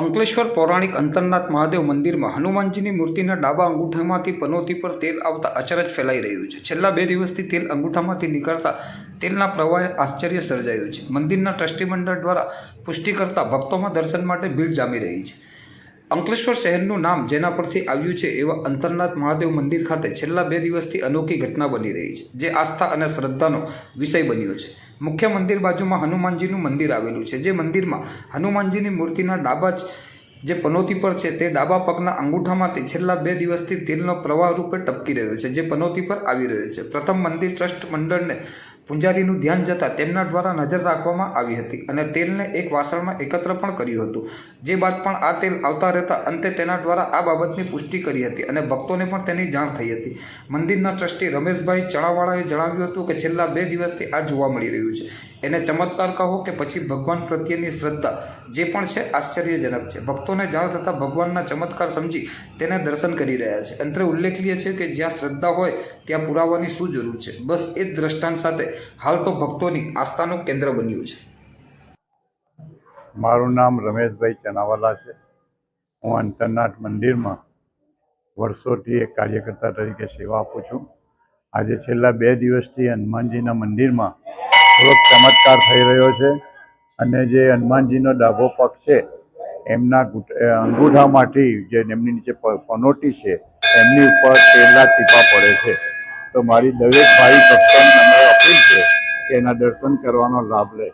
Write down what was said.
અંકલેશ્વર પૌરાણિક અંતરનાથ મહાદેવ મંદિરમાં હનુમાનજીની મૂર્તિના ડાબા અંગૂઠામાંથી પનોતી પર તેલ આવતા અચરજ ફેલાઈ રહ્યું છે. છેલ્લા બે દિવસથી તેલ અંગૂઠામાંથી નીકળતા તેલના પ્રવાહે આશ્ચર્ય સર્જાયું છે. મંદિરના ટ્રસ્ટી મંડળ દ્વારા પુષ્ટિ કરતા ભક્તોમાં દર્શન માટે ભીડ જામી રહી છે. અંકલેશ્વર શહેરનું નામ જેના પરથી આવ્યું છે એવા અંતરનાથ મહાદેવ મંદિર ખાતે છેલ્લા બે દિવસથી અનોખી ઘટના બની રહી છે, જે આસ્થા અને શ્રદ્ધાનો વિષય બન્યો છે. મુખ્ય મંદિર બાજુમાં હનુમાનજીનું મંદિર આવેલું છે. જે મંદિરમાં હનુમાનજીની મૂર્તિના ડાબા જ જે પનોતી પર છે તે ડાબા પગના અંગૂઠામાંથી છેલ્લા બે દિવસથી તેલનો પ્રવાહ રૂપે ટપકી રહ્યો છે. જે પનોતી પર આવી રહ્યો છે. પ્રથમ મંદિર ટ્રસ્ટ મંડળને પૂંજારીનું ધ્યાન જતાં તેમના દ્વારા નજર રાખવામાં આવી હતી અને તેલને એક વાસણમાં એકત્ર પણ કર્યું હતું. જે બાદ પણ આ તેલ આવતા રહેતા અંતે તેના દ્વારા આ બાબતની પુષ્ટિ કરી હતી અને ભક્તોને પણ તેની જાણ થઈ હતી. મંદિરના ટ્રસ્ટી રમેશભાઈ ચણાવાળાએ જણાવ્યું હતું કે છેલ્લા બે દિવસથી આ જોવા મળી રહ્યું છે. એને ચમત્કાર કહો કે પછી ભગવાન પ્રત્યેની શ્રદ્ધા, જે પણ છે, આશ્ચર્યજનક છે. ભક્તોને જાણ થતાં ભગવાનના ચમત્કાર સમજી તેને દર્શન કરી રહ્યા છે. અંતરે ઉલ્લેખનીય છે કે જ્યાં શ્રદ્ધા હોય, ત્યાં પુરાવાની શું જરૂર છે? બસ એ જ દ્રષ્ટાંત સાથે હાલ તો ભક્તોની આસ્થાનું કેન્દ્ર બન્યું છે. મારું નામ રમેશભાઈ ચનાવાલા છે. હું અંતરનાથ મંદિરમાં વર્ષોથી એક કાર્યકર્તા તરીકે સેવા આપું છું. આજે છેલ્લા બે દિવસથી હનુમાનજીના મંદિરમાં થોડોક ચમત્કાર થઈ રહ્યો છે અને જે હનુમાનજીનો ડાભો પગ છે, એમના અંગૂઠામાંથી જે એમની નીચે પનોટી છે, એમની ઉપર તેલના ટીપા પડે છે. તો મારી દરેક ભાઈ ભક્તોને અપીલ છે. કે એના દર્શન કરવાનો લાભ લે.